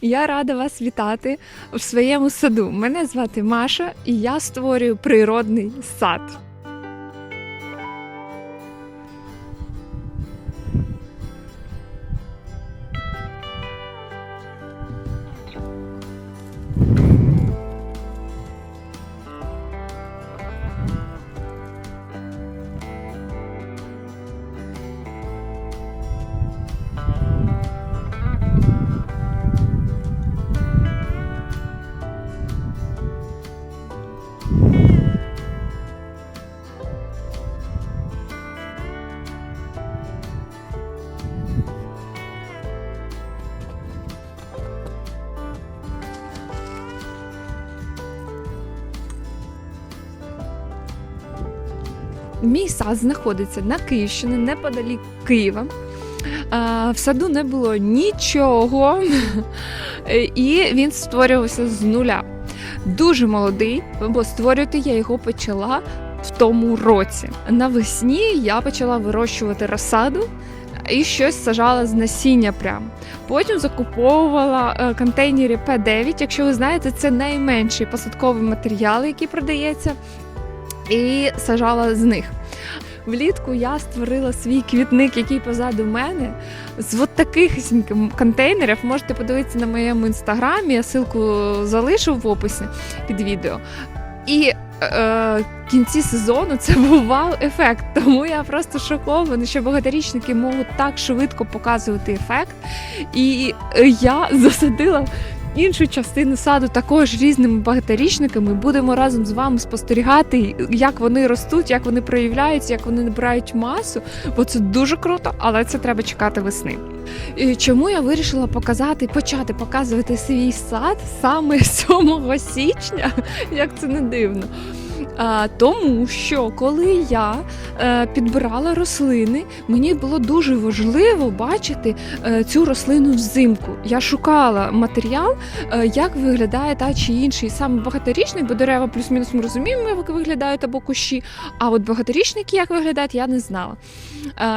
Я рада вас вітати в своєму саду. Мене звати Маша, і я створюю природний сад. Мій сад знаходиться на Київщині, неподалік Києва. В саду не було нічого, і він створювався з нуля. Дуже молодий, бо створювати я його почала в тому році. Навесні я почала вирощувати розсаду і щось сажала з насіння прям. Потім закуповувала е, контейнери П9. Якщо ви знаєте, це найменший посадковий матеріал, який продається, і сажала з них. Влітку я створила свій квітник, який позаду мене, з от таких контейнерів. Можете подивитися на моєму інстаграмі, я ссылку залишу в описі під відео. І е, в кінці сезону це був вау-ефект. Тому я просто шокована, що багаторічники можуть так швидко показувати ефект. І е, я засадила іншу частину саду також різними багаторічниками. Будемо разом з вами спостерігати, як вони ростуть, як вони проявляються, як вони набирають масу. Бо це дуже круто, але це треба чекати весни. І чому я вирішила показати, почати показувати свій сад саме 7 січня, як це не дивно. Тому що коли я е, підбирала рослини, мені було дуже важливо бачити е, цю рослину взимку. Я шукала матеріал, е, як виглядає та чи інший саме багаторічник, бо дерева плюс-мінус ми розуміємо, як виглядають або кущі. А от багаторічники як виглядають, я не знала.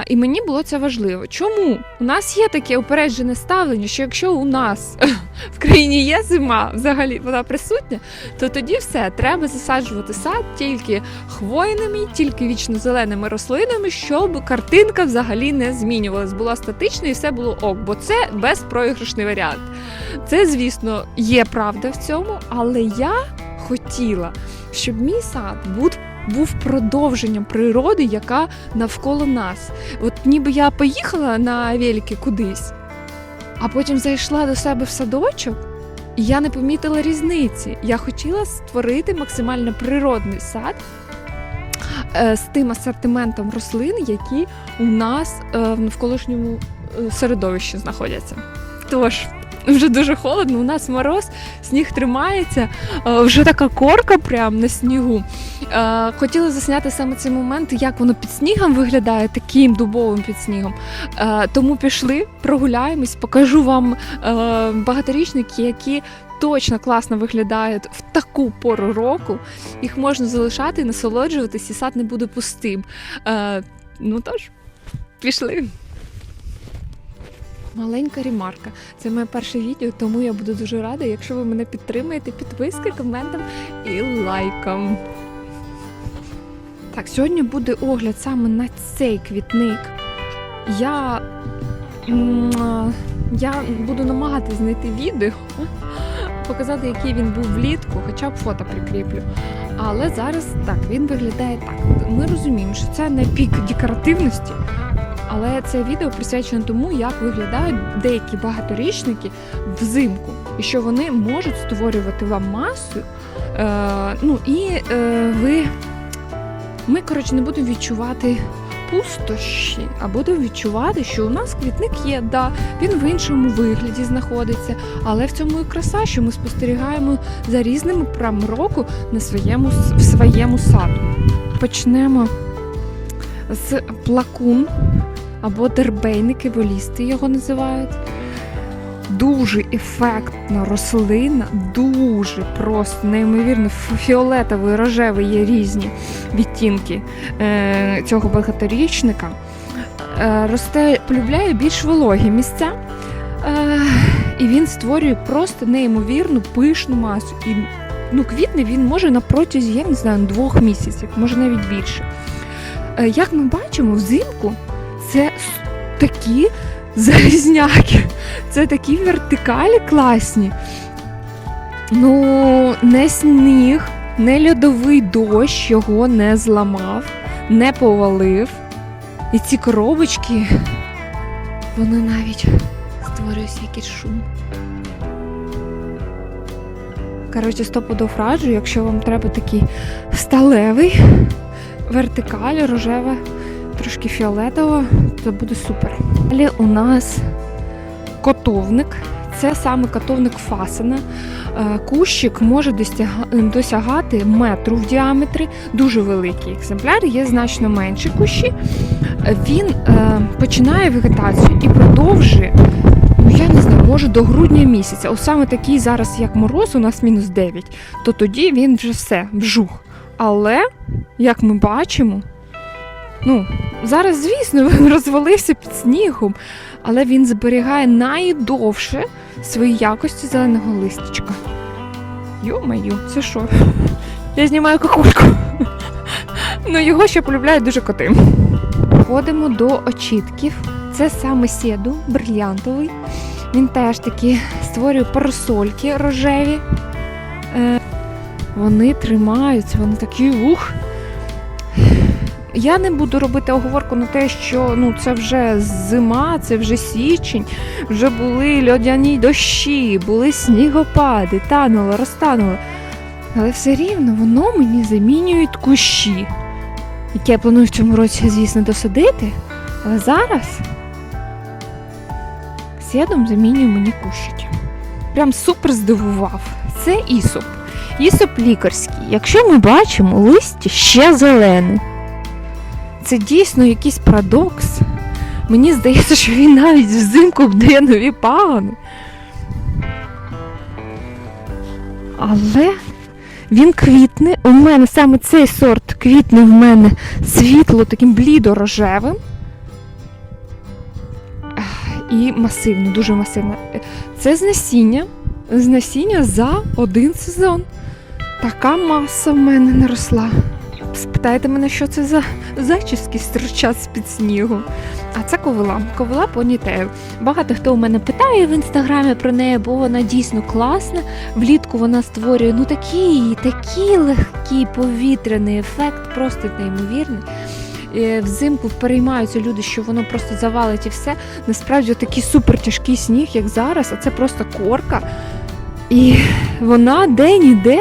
І мені було це важливо. Чому? У нас є таке упереджене ставлення, що якщо у нас в країні є зима, взагалі вона присутня, то тоді все треба засаджувати сад тільки хвойними, тільки вічно-зеленими рослинами, щоб картинка взагалі не змінювалась, була статична і все було ок, бо це безпроіграшний варіант. Це, звісно, є правда в цьому, але я хотіла, щоб мій сад був. Був продовженням природи, яка навколо нас. От ніби я поїхала на велики кудись, а потім зайшла до себе в садочок, я не помітила різниці. Я хотіла створити максимально природний сад е, з тим асортиментом рослин, які у нас е, в навколишньому е, середовищі знаходяться. Тож. Вже дуже холодно, у нас мороз, сніг тримається, е, вже така корка прямо на снігу. Е, Хотіла засняти саме цей момент, як воно під снігом виглядає, таким дубовим під снігом. Е, Тому пішли, прогуляємось, покажу вам багаторічники, які точно класно виглядають в таку пору року. Їх можна залишати, насолоджуватись, і сад не буде пустим. Е, Ну тож, пішли. Маленька ремарка. Це моє перше відео, тому я буду дуже рада, якщо ви мене підтримаєте підпискою, коментом і лайком. Так, сьогодні буде огляд саме на цей квітник. Я, я буду намагатися знайти відео, показати, який він був влітку, хоча б фото прикріплю. Але зараз так, він виглядає так. Ми розуміємо, що це не пік декоративності, але це відео присвячено тому, як виглядають деякі багаторічники взимку, і що вони можуть створювати вам масу. Е, ну і е, ви ми, коротше, не будемо відчувати пустощі, а будемо відчувати, що у нас квітник є, да, він в іншому вигляді знаходиться, але в цьому і краса, що ми спостерігаємо за різними прям року на своєму в своєму саду. Почнемо з плакун або дербейники, волісти його називають. Дуже ефектна рослина, дуже просто, неймовірно, фіолетовий, рожевий є різні відтінки е, цього багаторічника. Е, росте, полюбляє більш вологі місця. Е, і він створює просто неймовірну пишну масу. І ну, квітне він може на протязі, я не знаю, двох місяців, може навіть більше. Як ми бачимо, взимку це такі залізняки, це такі вертикалі класні. Ну, не сніг, не льодовий дощ його не зламав, не повалив. І ці коробочки, вони навіть створюють якийсь шум. Коротше, стопудов раджу, якщо вам треба такий сталевий, вертикаль, рожеве, трошки фіолетово, то буде супер. Далі у нас котовник. Це саме котовник фасена. Е, Кущик може досягати метру в діаметрі, дуже великий екземпляр, є значно менші кущі. Він е, починає вегетацію і продовжує, ну я не знаю, може до грудня місяця. Ось саме такий зараз, як мороз, у нас мінус 9, то тоді він вже все, вжух. Але, як ми бачимо, ну, зараз, звісно, він розвалився під снігом, але він зберігає найдовше свої якості зеленого листячка. Йо-маю, це що? Я знімаю кахульку. Ну, його ще полюбляють дуже коти. Ходимо до очітків. Це саме сіду, брильянтовий. Він теж такі створює парасольки рожеві. Е, вони тримаються, вони такі ух. Я не буду робити оговорку на те, що ну, це вже зима, це вже січень, вже були льодяні дощі, були снігопади, тануло, розтануло. Але все рівно воно мені замінюють кущі, які я планую в цьому році, звісно, досадити. Але зараз сідом замінює мені кущики. Прям супер здивував. Це ісоп. Ісоп лікарський. Якщо ми бачимо, листя ще зелене. Це дійсно якийсь парадокс. Мені здається, що він навіть взимку вдає нові пагони. Але він квітне. У мене саме цей сорт квітне в мене світло таким блідо-рожевим. І масивно, дуже масивно. Це з насіння. З насіння за один сезон. Така маса в мене не росла. Спитайте мене, що це за зачіски стирчать з-під снігу. А це ковила. Ковила понітейл. Багато хто у мене питає в інстаграмі про неї, бо вона дійсно класна. Влітку вона створює ну такий, такий легкий повітряний ефект, просто неймовірний. Е, Взимку переймаються люди, що воно просто завалить і все. Насправді такий супер тяжкий сніг, як зараз, а це просто корка. І вона день-іде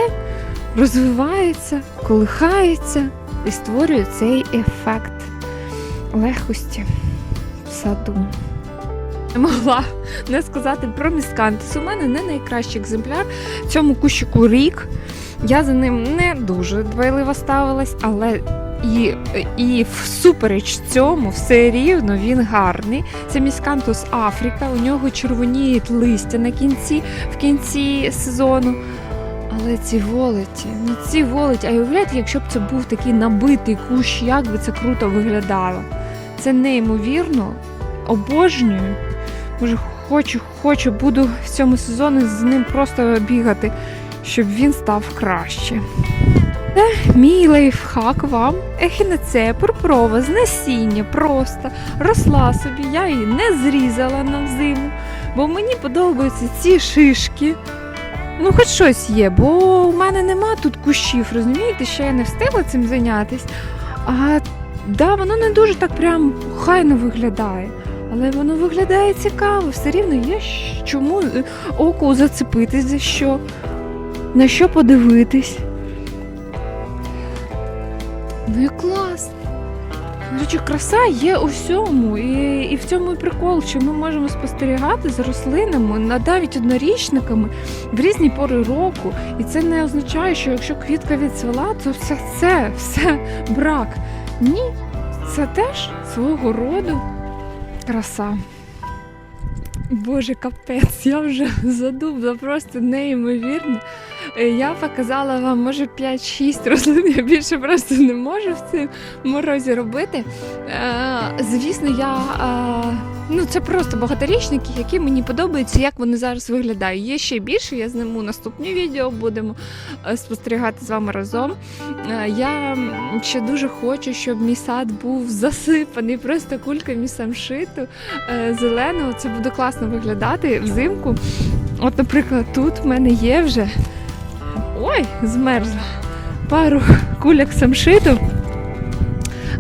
розвивається, колихається і створює цей ефект легкості в саду. Не могла не сказати про міскантус. У мене не найкращий екземпляр. Цьому кущику рік. Я за ним не дуже дбайливо ставилась, але і, і всупереч цьому все рівно він гарний. Це міскантус Африка. У нього червоніють листя на кінці в кінці сезону. Але ці волоті, ну ці волоті, а уявляєте, якщо б це був такий набитий кущ, як би це круто виглядало. Це неймовірно, обожнюю. Може, хочу, хочу, буду в цьому сезоні з ним просто бігати, щоб він став краще. Це мій лайфхак вам. Ехінацея пурпурова з насіння просто росла собі, я її не зрізала на зиму, бо мені подобаються ці шишки. Ну, хоч щось є, бо у мене нема тут кущів, розумієте, ще я не встигла цим зайнятися. А да, воно не дуже так прям хайно виглядає. Але воно виглядає цікаво, все рівно є чому оку зацепитись за що, на що подивитись. Ну і клас. Речі, краса є у всьому, і, і в цьому і прикол, що ми можемо спостерігати за рослинами, навіть однорічниками в різні пори року. І це не означає, що якщо квітка відцвела, то все це, все брак. Ні, це теж свого роду краса. Боже, капець, я вже задумала, просто неймовірно. Е, Я показала вам, може, 5-6 рослин, я більше просто не можу в цьому морозі робити. Е, Звісно, я е, Ну, це просто багаторічники, які мені подобаються, як вони зараз виглядають. Є ще більше, я зніму наступні відео, будемо спостерігати з вами разом. Я ще дуже хочу, щоб мій сад був засипаний просто кульками самшиту зеленого. Це буде класно виглядати взимку. От, наприклад, тут в мене є вже ой, змерзла пару кульок самшиту.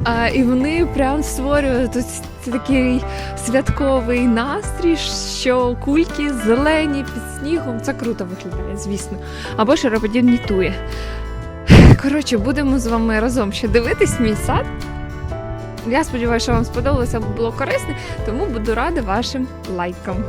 А, і вони прям створюють такий святковий настрій, що кульки зелені під снігом. Це круто виглядає, звісно. Або шароподібні тує. Коротше, будемо з вами разом ще дивитись мій сад. Я сподіваюся, що вам сподобалося було корисне, тому буду рада вашим лайкам.